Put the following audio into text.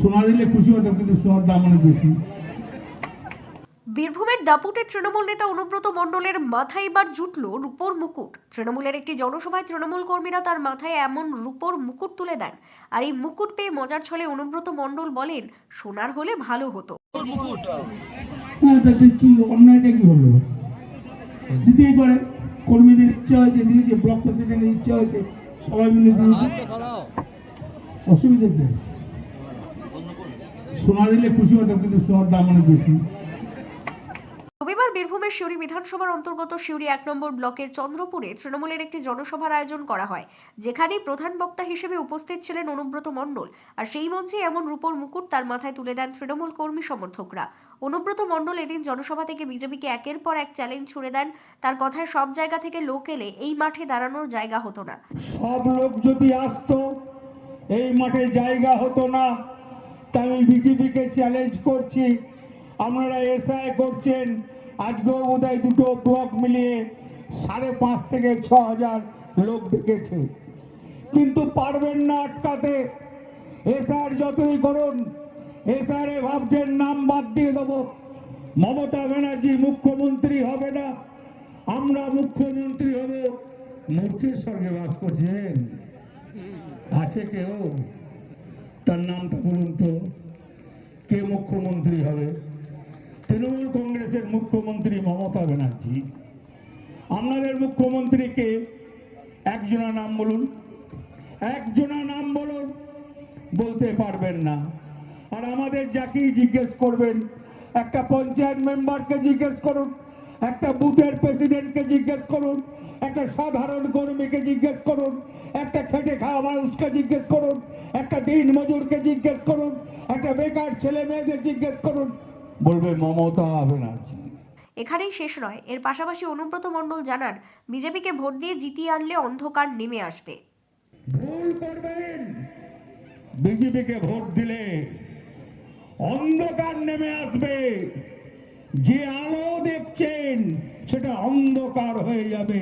সোনা দিলে খুশি হতো কিন্তু সোনার দাম অনেক বেশি। বীরভূমের দাপুটে তৃণমূল নেতা অনুব্রত মণ্ডলের মাথায় এবার জুটল রূপোর মুকুট। তৃণমূলের একটি জনসভায় তৃণমূল কর্মীরা তার মাথায় এমন রূপোর মুকুট তুলে দেন। আর এই মুকুট পেয়ে মজার ছলে অনুব্রত মণ্ডল বলেন সোনার হলে ভালো হতো। কি অন্যায়টা কি হলো? দিতেই পারে কর্মীদের ইচ্ছা হয়েছে দিয়েছে ব্লক প্রেসিডেন্টের ইচ্ছা হয়েছে সবাই মিলে অসুবিধা কি? সোনা দিলে খুশি হতো কিন্তু সোনার দাম অনেক বেশি। রবিবার বীরভূমের সিউড়ি বিধানসভার অন্তর্গত সিউড়ি এক নম্বর ব্লকের চন্দ্রপুরে তৃণমূলের একটি জনসভার আয়োজন করা হয় যেখানে প্রধান বক্তা হিসেবে উপস্থিত ছিলেন অনুব্রত মণ্ডল আর সেই মঞ্চে এমন রূপোর মুকুট তার মাথায় তুলে দেন তৃণমূল কর্মী সমর্থকরা। অনুব্রত মণ্ডল এদিন জনসভা থেকে বিজেপিকে একের পর এক চ্যালেঞ্জ ছুড়ে দেন তার কথায় সব জায়গা থেকে লোক এলে এই মাঠে দাঁড়ানোর জায়গা হতো না। সব লোক যদি আসতো এই মাঠে জায়গা হতো না। তাই আমি বিজেপিকে চ্যালেঞ্জ করছি। আপনারা এসআই করছেন। আজকেও বোধহয় দুটো ব্লক মিলিয়ে সাড়ে পাঁচ থেকে ছ হাজার লোক দেখেছে। কিন্তু পারবেন না আটকাতে। এসআর যতই করুন এসআরে ভাবছেন নাম বাদ দিয়ে দেবো। মমতা ব্যানার্জি মুখ্যমন্ত্রী হবে না। আমরা মুখ্যমন্ত্রী হব। মূর্খের স্বর্গে বাস করছেন। আছে কেউ? তার নামটা বলুন তো, কে মুখ্যমন্ত্রী হবে? তৃণমূল কংগ্রেসের মুখ্যমন্ত্রী মমতা ব্যানার্জি। আপনাদের মুখ্যমন্ত্রীকে একজনা নাম বলুন। একজনা নাম বলুন বলতে পারবেন না। আর আমাদের যাকেই জিজ্ঞেস করবেন, একটা পঞ্চায়েত মেম্বারকে জিজ্ঞেস করুন, একটা বুথের প্রেসিডেন্টকে জিজ্ঞেস করুন, একটা সাধারণ কর্মীকে জিজ্ঞেস করুন, একটা খেটে খাওয়া মানুষকে জিজ্ঞেস করুন দিন মজুরকে জিজ্ঞেস করুন একটা বেকার ছেলে মেয়েদের জিজ্ঞেস করুন বলবে মমতা ব্যানার্জি। এখানেই শেষ নয় এর পাশাপাশি অনুব্রত মণ্ডল জানান বিজেপিকে ভোট দিয়ে জিতিয়ে আনলে অন্ধকার নেমে আসবে। ভুল করবেন। বিজেপিকে ভোট দিলে অন্ধকার নেমে আসবে। যে আলো দেখছেন সেটা অন্ধকার হয়ে যাবে।